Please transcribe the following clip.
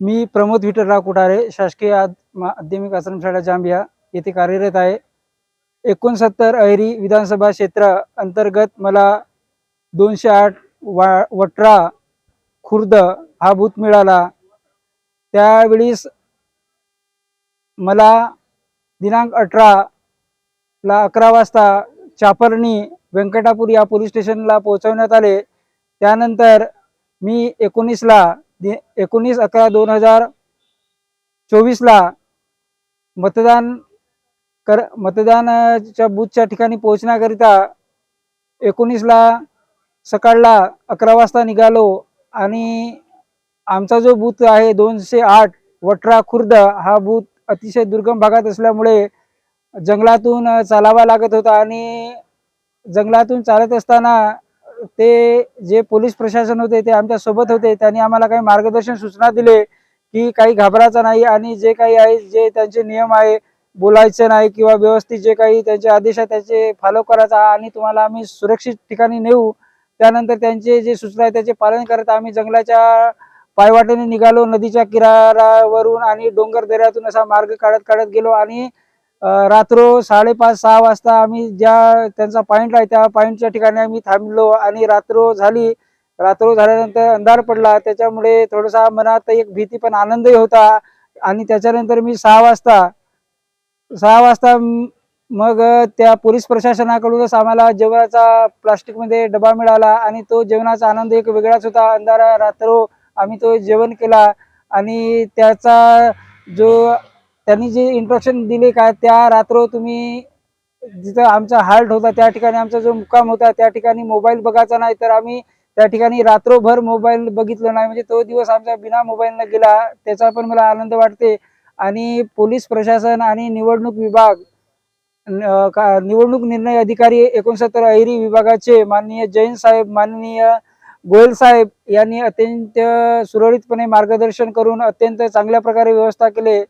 मी प्रमोद विठ्ठलराव कुठारे शासकीय आद- माध्यमिक आश्रमशाळा जांबिया येथे कार्यरत आहे. एकोणसत्तर अहेरी विधानसभा क्षेत्र अंतर्गत मला दोनशे आठ वा वट्रा खुर्द हा बूथ मिळाला. त्यावेळीस मला दिनांक अठराला अकरा वाजता चापरणी व्यंकटापूर या पोलीस स्टेशनला पोहोचवण्यात आले. त्यानंतर मी एकोणीसला एकोणीस अकरा दोन हजार चोवीसला मतदान कर मतदानाच्या बूथच्या ठिकाणी पोहोचण्याकरिता एकोणीसला सकाळला अकरा वाजता निघालो आणि आमचा जो बूथ आहे दोनशे आठ वट्रा खुर्द हा बूथ अतिशय दुर्गम भागात असल्यामुळे जंगलातून चालावा लागत होता आणि जंगलातून चालत असताना ते जे पोलीस प्रशासन होते ते आमच्यासोबत होते. त्यांनी आम्हाला काही मार्गदर्शन सूचना दिले की काही घाबरायचं नाही आणि जे काही आहे जे त्यांचे नियम आहे बोलायचं नाही किंवा व्यवस्थित जे काही त्यांचे आदेश आहे त्याचे फॉलो करायचा आणि तुम्हाला आम्ही सुरक्षित ठिकाणी नेऊ. त्यानंतर त्यांचे जे सूचना आहे त्याचे पालन करत आम्ही जंगलाच्या पायवाटेने निघालो नदीच्या किनाऱ्यावरून आणि डोंगर दऱ्यातून असा मार्ग काढत काढत गेलो आणि रात्र साडेपाच सहा वाजता आम्ही ज्या त्यांचा पॉईंट आहे त्या पॉईंटच्या ठिकाणी आम्ही थांबलो आणि रात्र झाली. रात्र झाल्यानंतर अंधार पडला. त्याच्यामुळे थोडासा मनात एक भीती पण आनंदही होता. आणि त्याच्यानंतर मी सहा वाजता सहा वाजता मग त्या पोलीस प्रशासनाकडूनच आम्हाला जेवणाचा प्लास्टिकमध्ये डबा मिळाला आणि तो जेवणाचा आनंद एक वेगळाच होता. अंधारा रात्र आम्ही तो जेवण केला आणि त्याचा जो त्यांनी जे इंट्रक्शन दिले का त्या रात्र तुम्ही जिथं आमचा हाल्ट होता त्या ठिकाणी आमचा जो मुक्काम होता त्या ठिकाणी मोबाईल बघायचा नाही तर आम्ही त्या ठिकाणी रात्रभर मोबाईल बघितलं नाही. म्हणजे तो दिवस आमचा बिना मोबाईलनं गेला त्याचा पण मला आनंद वाटते. आणि पोलीस प्रशासन आणि निवडणूक विभाग का- निवडणूक निर्णय अधिकारी एकोणसत्तर अहिरी विभागाचे माननीय जैन साहेब माननीय गोयल साहेब यांनी अत्यंत सुरळीतपणे मार्गदर्शन करून अत्यंत चांगल्या प्रकारे व्यवस्था केले.